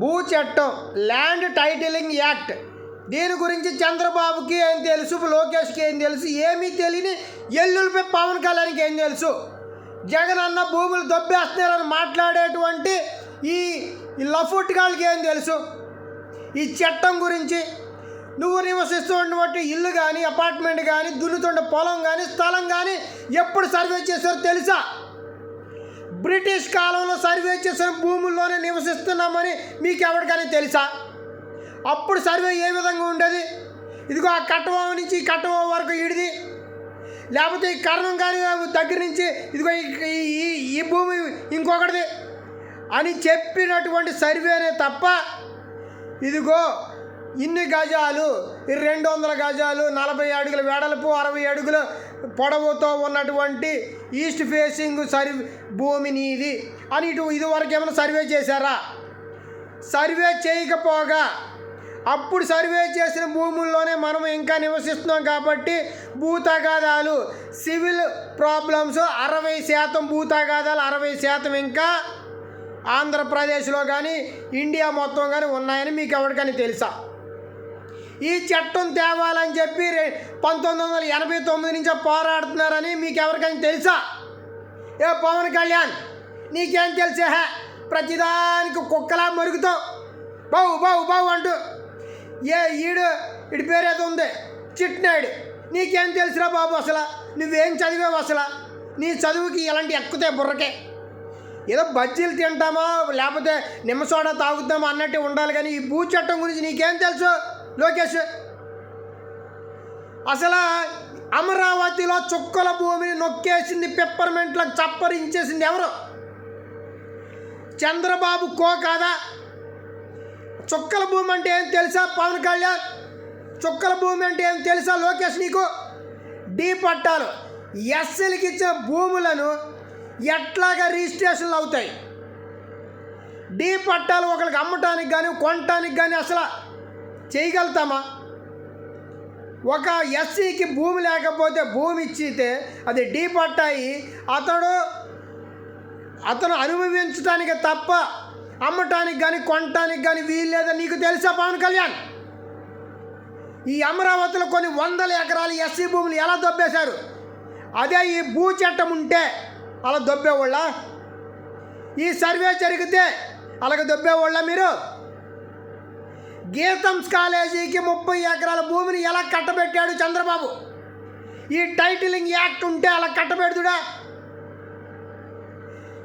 భూ చట్టం land titling act. దీని గురించి చంద్రబాబుకి ఏం తెలుసు? లోకేష్కి ఏం తెలుసు? ఏమీ తెలియని ఎల్లులపై పవన్ కళ్యాణ్కి ఏం తెలుసు? జగన్ అన్న భూములు దొబ్బేస్తున్నారని మాట్లాడేటువంటి ఈ ఈ లఫుట్గాళ్ళకి ఏం తెలుసు? ఈ చట్టం గురించి నువ్వు నివసిస్తున్నటువంటి ఇల్లు కానీ అపార్ట్మెంట్ కానీ దున్నుతుండే పొలం కానీ స్థలం కానీ ఎప్పుడు సర్వే చేశారో తెలుసా? బ్రిటిష్ కాలంలో సర్వే చేసిన భూముల్లోనే నివసిస్తున్నామని మీకు ఎవరికైనా తెలుసా? అప్పుడు సర్వే ఏ విధంగా ఉండేది? ఇదిగో ఆ కట్టవం నుంచి ఈ కట్టవం వరకు ఈడిది లేకపోతే ఈ కర్ణం కానీ దగ్గర నుంచి ఇదిగో ఈ- ఈ- ఈ భూమి ఇంకొకటిది అని చెప్పినటువంటి సర్వేనే తప్ప ఇదిగో ఇన్ని గజాలు రెండు వందల గజాలు నలభై అడుగుల వెడల్పు అరవై అడుగులు పొడవుతో ఉన్నటువంటి ఈస్ట్ ఫేసింగ్ సర్వ్ భూమిని ఇది అని ఇటు ఇదివరకు ఏమైనా సర్వే చేశారా? సర్వే చేయకపోగా అప్పుడు సర్వే చేసిన భూముల్లోనే మనం ఇంకా నివసిస్తున్నాం కాబట్టి భూతగాదాలు సివిల్ ప్రాబ్లమ్స్ అరవై శాతం భూతగాదాలు అరవై శాతం ఇంకా ఆంధ్రప్రదేశ్లో కానీ ఇండియా మొత్తం కానీ ఉన్నాయని మీకు ఎవరికైనా తెలుసా? ఈ చట్టం తేవాలని చెప్పి పంతొమ్మిది వందల ఎనభై తొమ్మిది నుంచి పోరాడుతున్నారని మీకు ఎవరికైనా తెలుసా? ఏ పవన్ కళ్యాణ్ నీకేం తెలిసే? హే ప్రతిదానికి కుక్కలా మరుగుతావు. బావు బావు బావు అంటూ. ఏ ఈడు ఇడి పేరు ఉంది. చిట్నాయుడు నీకేం తెలుసురా బాబు అసలు? నువ్వేం చదివావు అసలు? నీ చదువుకి ఇలాంటి ఎక్కుతాయి బుర్రకే. ఏదో బజ్జీలు తింటామా లేకపోతే నిమ్మసోడా తాగుతామా అన్నట్టు ఉండాలి కానీ ఈ భూ చట్టం గురించి నీకేం తెలుసు? లోకేష్ అసలు అమరావతిలో చుక్కల భూమిని నొక్కేసింది పెప్పర్మెంట్లకు చప్పరించేసింది ఎవరు? చంద్రబాబు కో కాదా? చుక్కల భూమి అంటే ఏం తెలుసా పవన్ కళ్యాణ్? చుక్కల భూమి అంటే ఏం తెలుసా లోకేష్ నీకు? డీ పట్టాలు. ఎస్ఎల్కి ఇచ్చిన భూములను ఎట్లాగా రిజిస్ట్రేషన్లు అవుతాయి? డీ పట్టాలు ఒకరికి అమ్మటానికి కానీ కొనటానికి కానీ అసలు చేయగలుగుతామా? ఒక ఎస్సీకి భూమి లేకపోతే భూమి ఇచ్చితే అది డీ పట్టాయి అతడు అతను అనుభవించడానికి తప్ప అమ్మటానికి కానీ కొనటానికి కానీ వీల్లేదని నీకు తెలుసా పవన్ కళ్యాణ్? ఈ అమరావతిలో కొన్ని వందల ఎకరాలు ఎస్సీ భూములు ఎలా దొబ్బేశారు? అదే ఈ భూ చట్టం ఉంటే అలా దొబ్బేవాళ్ళ? ఈ సర్వే జరిగితే అలాగ దొబ్బేవాళ్ళ మీరు? గీతమ్స్ కాలేజీకి ముప్పై ఎకరాల భూమిని ఎలా కట్టబెట్టాడు చంద్రబాబు? ఈ టైటిలింగ్ యాక్ట్ ఉంటే అలా కట్టబెడుతుడా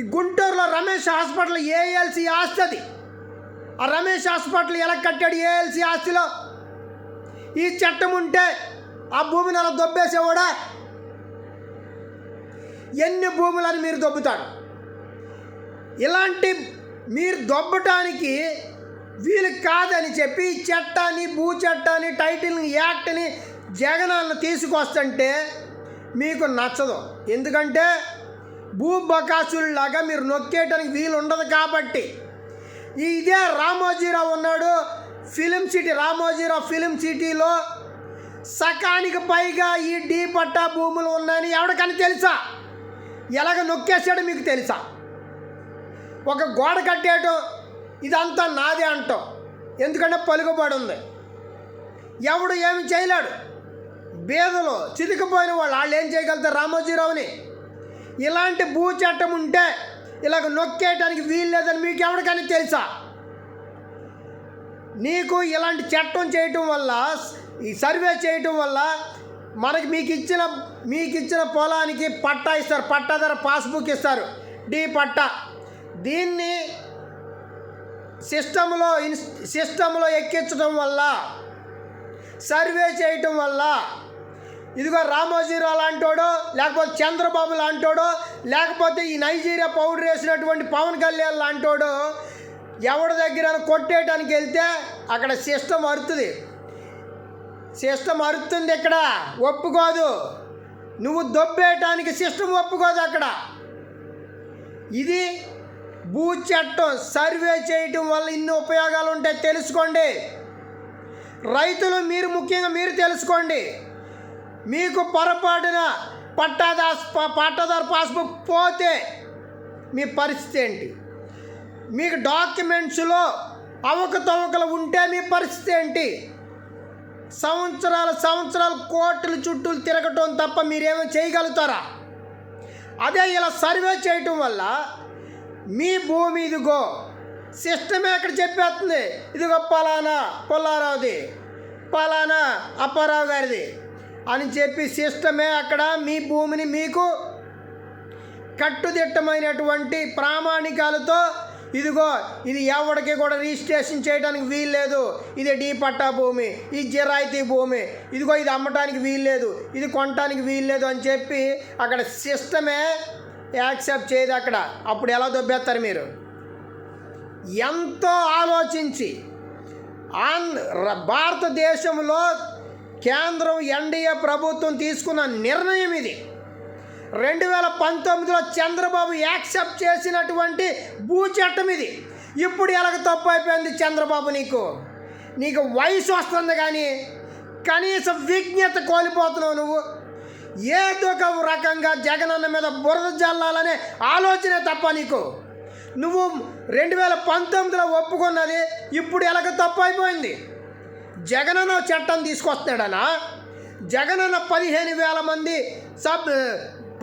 ఈ గుంటూరులో రమేష్ హాస్పిటల్ ఏఎల్సి ఆస్తి అది. ఆ రమేష్ హాస్పిటల్ ఎలా కట్టాడు ఏఎల్సి ఆస్తిలో? ఈ చట్టం ఉంటే ఆ భూమిని అలా దొబ్బేసేవాడా? ఎన్ని భూములని మీరు దొబ్బుతారు? ఇలాంటి మీరు దొబ్బటానికి వీలు కాదని చెప్పి చట్టాన్ని భూ చట్టాన్ని టైటిల్ని యాక్ట్ని జగనాలను తీసుకొస్తుంటే మీకు నచ్చదు. ఎందుకంటే భూ బకాసుల్లాగా మీరు నొక్కేయటానికి వీలు ఉండదు కాబట్టి. ఇదే రామోజీరావు ఉన్నాడు. ఫిలిం సిటీ రామోజీరావు ఫిలిం సిటీలో సకానికి పైగా ఈ డీ పట్టా భూములు ఉన్నాయని ఎవరికని తెలుసా? ఎలాగ నొక్కేసాడో మీకు తెలుసా? ఒక గోడ కట్టేయటం ఇదంతా నాదే అంటాం. ఎందుకంటే పలుకుబడి ఉంది ఎవడు ఏమి చేయలేడు. బీదలు చితికిపోయిన వాళ్ళు వాళ్ళు ఏం చేయగలుగుతారు రామోజీరావుని? ఇలాంటి భూ చట్టం ఉంటే ఇలాగ నొక్కేయటానికి వీలు లేదని మీకు ఎవరికైనా తెలుసా? నీకు ఇలాంటి చట్టం చేయటం వల్ల ఈ సర్వే చేయటం వల్ల మనకి మీకు ఇచ్చిన మీకు ఇచ్చిన పొలానికి పట్టా ఇస్తారు. పట్టాదార పాస్బుక్ ఇస్తారు. డి పట్టా. దీన్ని సిస్టంలో ఇన్ సిస్టంలో ఎక్కించడం వల్ల సర్వే చేయటం వల్ల ఇదిగో రామోజీరావు లాంటోడో లేకపోతే చంద్రబాబు లాంటోడో లేకపోతే ఈ నైజీరియా పౌడర్ వేసినటువంటి పవన్ కళ్యాణ్ లాంటోడో ఎవరి దగ్గర కొట్టేయడానికి వెళ్తే అక్కడ సిస్టమ్ అరుతుంది. సిస్టమ్ అరుతుంది ఇక్కడ ఒప్పుకోదు. నువ్వు దొబ్బేయటానికి సిస్టమ్ ఒప్పుకోదు అక్కడ. ఇది భూ చట్టం సర్వే చేయటం వల్ల ఇన్ని ఉపయోగాలు ఉంటాయి తెలుసుకోండి. రైతులు మీరు ముఖ్యంగా మీరు తెలుసుకోండి. మీకు పొరపాటున పట్టాదాస్ పట్టాదారు పాస్బుక్ పోతే మీ పరిస్థితి ఏంటి? మీకు డాక్యుమెంట్స్లో అవకతవకలు ఉంటే మీ పరిస్థితి ఏంటి? సంవత్సరాల సంవత్సరాలు కోట్లు చుట్టూ తిరగటం తప్ప మీరేమో చేయగలుగుతారా? అదే ఇలా సర్వే చేయటం వల్ల మీ భూమి ఇదిగో. సిస్టమే ఎక్కడ చెప్పేస్తుంది. ఇదిగో పలానా పుల్లారావుది. పలానా అప్పారావు గారిది అని చెప్పి సిస్టమే అక్కడ మీ భూమిని మీకు కట్టుదిట్టమైనటువంటి ప్రామాణికాలతో ఇదిగో ఇది ఎవరికి కూడా రిజిస్ట్రేషన్ చేయడానికి వీల్లేదు. ఇది డీ పట్టా భూమి ఇది జిరాయితీ భూమి ఇదిగో ఇది అమ్మటానికి వీల్లేదు ఇది కొనటానికి వీల్లేదు అని చెప్పి అక్కడ సిస్టమే యాక్సెప్ట్ చేయదు అక్కడ. అప్పుడు ఎలా దొబ్బేస్తారు మీరు? ఎంతో ఆలోచించి. ఆంధ్ర భారతదేశంలో కేంద్రం ఎన్డీఏ ప్రభుత్వం తీసుకున్న నిర్ణయం ఇది. రెండు వేల పంతొమ్మిదిలో చంద్రబాబు యాక్సెప్ట్ చేసినటువంటి భూ చట్టం ఇది. ఇప్పుడు ఎలాగ తప్పు అయిపోయింది చంద్రబాబు నీకు? నీకు వయసు వస్తుంది కానీ కనీస విజ్ఞత కోల్పోతున్నావు నువ్వు. ఏదో ఒక రకంగా జగనన్న మీద బురద జల్లాలనే ఆలోచనే తప్ప నీకు. నువ్వు రెండు వేల పంతొమ్మిదిలో ఒప్పుకున్నది ఇప్పుడు ఎలాగ తప్పు అయిపోయింది జగనన్న చట్టం తీసుకొస్తున్నాడనా జగనన్న పదిహేను వేల మంది సబ్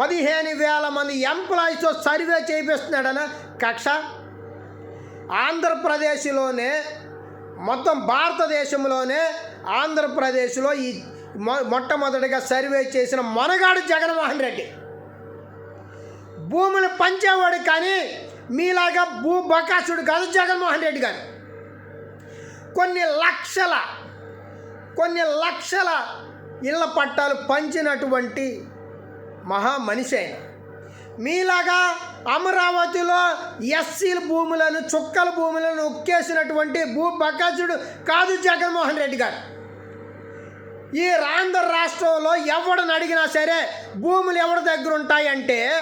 పదిహేను వేల మంది ఎంప్లాయీస్తో సర్వే చేపిస్తున్నాడనా కక్ష? ఆంధ్రప్రదేశ్లోనే మొత్తం భారతదేశంలోనే ఆంధ్రప్రదేశ్లో ఈ మొ మొట్టమొదటిగా సర్వే చేసిన మనగాడు జగన్మోహన్ రెడ్డి. భూములు పంచేవాడు కానీ మీలాగా భూ బకాసుడు కాదు జగన్మోహన్ రెడ్డి గారు. కొన్ని లక్షల కొన్ని లక్షల ఇళ్ళ పట్టాలు పంచినటువంటి మహా మనిషి ఆయన. మీలాగా అమరావతిలో ఎస్సీల భూములను చుక్కల భూములను ఉక్కేసినటువంటి భూ బకాసుడు కాదు జగన్మోహన్ రెడ్డి గారు. ఈ ఆంధ్ర రాష్ట్రంలో ఎవడిని అడిగినా సరే భూములు ఎవరి దగ్గర ఉంటాయంటే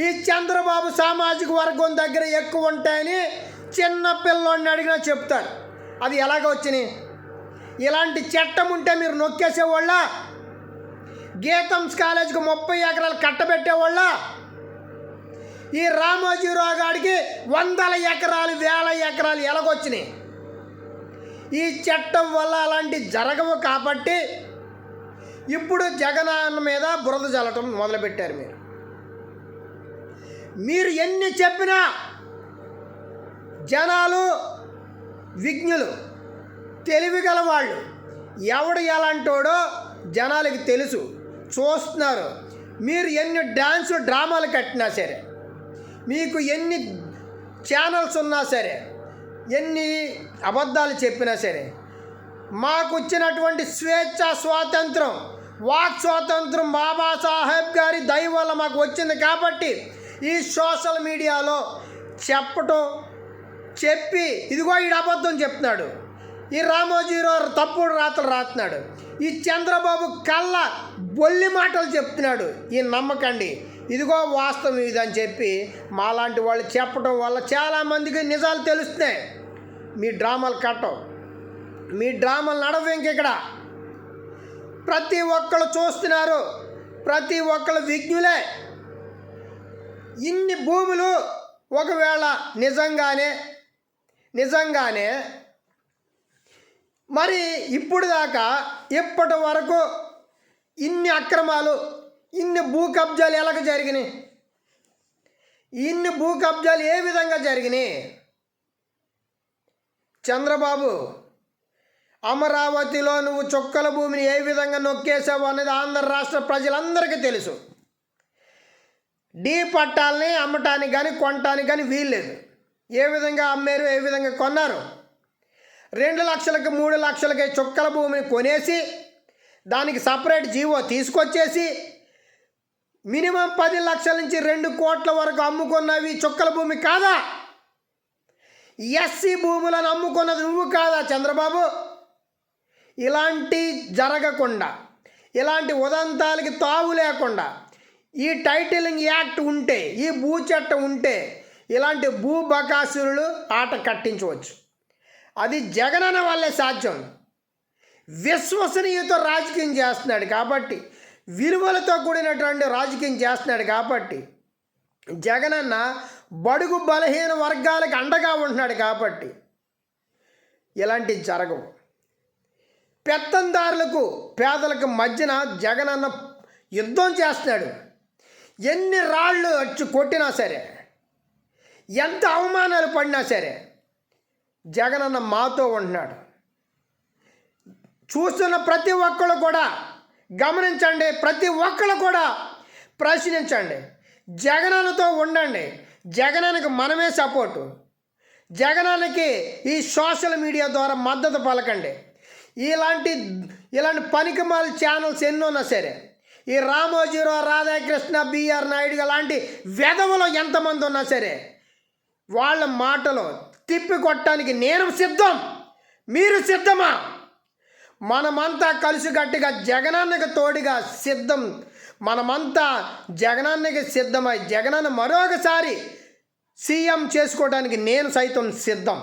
ఈ చంద్రబాబు సామాజిక వర్గం దగ్గర ఎక్కువ ఉంటాయని చిన్న పిల్లోడిని అడిగినా చెప్తాడు. అది ఎలాగ వచ్చినాయి ఇలాంటి చట్టం ఉంటే మీరు నొక్కేసేవాళ్ళ? గీతమ్స్ కాలేజీకి ముప్పై ఎకరాలు కట్టబెట్టేవాళ్ళ? ఈ రామోజీరావు గారికి వందల ఎకరాలు వేల ఎకరాలు ఎలాగొచ్చినాయి ఈ చట్టం వల్ల అలాంటి జరగవు కాబట్టి ఇప్పుడు జగనాన్న మీద బురద చల్లటం మొదలుపెట్టారు మీరు. మీరు ఎన్ని చెప్పినా జనాలు విజ్ఞులు తెలివిగల వాళ్ళు ఎవడు ఎలాంటోడో జనాలకి తెలుసు చూస్తున్నారు. మీరు ఎన్ని డ్యాన్స్ డ్రామాలు కట్టినా సరే మీకు ఎన్ని ఛానల్స్ ఉన్నా సరే ఎన్ని అబద్ధాలు చెప్పినా సరే మాకు వచ్చినటువంటి స్వేచ్ఛ స్వాతంత్రం వాక్ స్వాతంత్రం బాబాసాహెబ్ గారి దయ వల్ల మాకు వచ్చింది కాబట్టి ఈ సోషల్ మీడియాలో చెప్పటం చెప్పి ఇదిగో ఈ అబద్ధం చెప్తున్నాడు. ఈ రామోజీరావు తప్పుడు రాతలు రాస్తున్నాడు. ఈ చంద్రబాబు కళ్ళ బొల్లి మాటలు చెప్తున్నాడు. ఈ నమ్మకండి. ఇదిగో వాస్తవం ఇదని చెప్పి మాలాంటి వాళ్ళు చెప్పడం వల్ల చాలామందికి నిజాలు తెలుస్తున్నాయి. మీ డ్రామాలు కట్టం మీ డ్రామాలు నడవ ఇక్కడ. ప్రతి ఒక్కళ్ళు చూస్తున్నారు. ప్రతి ఒక్కళ్ళు విజ్ఞులే. ఇన్ని భూములు ఒకవేళ నిజంగానే నిజంగానే మరి ఇప్పుడు దాకా ఇప్పటి వరకు ఇన్ని అక్రమాలు ఇన్ని భూ కబ్జాలు ఎలాగ జరిగినాయి? ఇన్ని భూ కబ్జాలు ఏ విధంగా జరిగినాయి? చంద్రబాబు అమరావతిలో నువ్వు చుక్కల భూమిని ఏ విధంగా నొక్కేసావు అనేది ఆంధ్ర రాష్ట్ర ప్రజలందరికీ తెలుసు. డీ పట్టాలని అమ్మటానికి కానీ కొనటానికి కానీ వీల్లేదు ఏ విధంగా అమ్మారు ఏ విధంగా కొన్నారు? రెండు లక్షలకి మూడు లక్షలకి చుక్కల భూమిని కొనేసి దానికి సపరేట్ జీవో తీసుకొచ్చేసి మినిమం పది లక్షల నుంచి రెండు కోట్ల వరకు అమ్ముకున్నవి చుక్కల భూమి కాదా? ఎస్సీ భూములను అమ్ముకున్నది నువ్వు కాదా చంద్రబాబు? ఇలాంటి జరగకుండా ఇలాంటి ఉదంతాలకి తావు లేకుండా ఈ టైటిలింగ్ యాక్ట్ ఉంటే ఈ భూ చట్టం ఉంటే ఇలాంటి భూ బకాసురులు ఆట కట్టించవచ్చు. అది జగనన్న వల్లే సాధ్యం. విశ్వసనీయత రాజకీయం చేస్తున్నాడు కాబట్టి విలువలతో కూడినటువంటి రాజకీయం చేస్తున్నాడు కాబట్టి జగనన్న బడుగు బలహీన వర్గాలకు అండగా ఉంటున్నాడు కాబట్టి ఇలాంటివి జరగవు. పెత్తందారులకు పేదలకు మధ్యన జగనన్న యుద్ధం చేస్తున్నాడు. ఎన్ని రాళ్ళు వచ్చి కొట్టినా సరే ఎంత అవమానాలు పడినా సరే జగనన్న మాతో ఉంటున్నాడు. చూస్తున్న ప్రతి ఒక్కరు కూడా గమనించండి ప్రతి ఒక్కరు కూడా ప్రశ్నించండి. జగనన్నతో ఉండండి. జగనానికి మనమే సపోర్టు. జగనానికి ఈ సోషల్ మీడియా ద్వారా మద్దతు పలకండి. ఇలాంటి ఇలాంటి పనికిమాల ఛానల్స్ ఎన్నో ఉన్నా సరే ఈ రామోజీరావు రాధాకృష్ణ బిఆర్ నాయుడు లాంటి వెధవలు ఎంతమంది ఉన్నా సరే వాళ్ళ మాటలు తిప్పి కొట్టడానికి నేను సిద్ధం. మీరు సిద్ధమా? మనమంతా కలిసికట్టుగా జగనాన్నకి తోడుగా సిద్ధం. మనమంతా జగనాన్నకి సిద్ధమై జగనన్న మరొకసారి సీఎం చేసుకోవడానికి నేను సైతం సిద్ధం.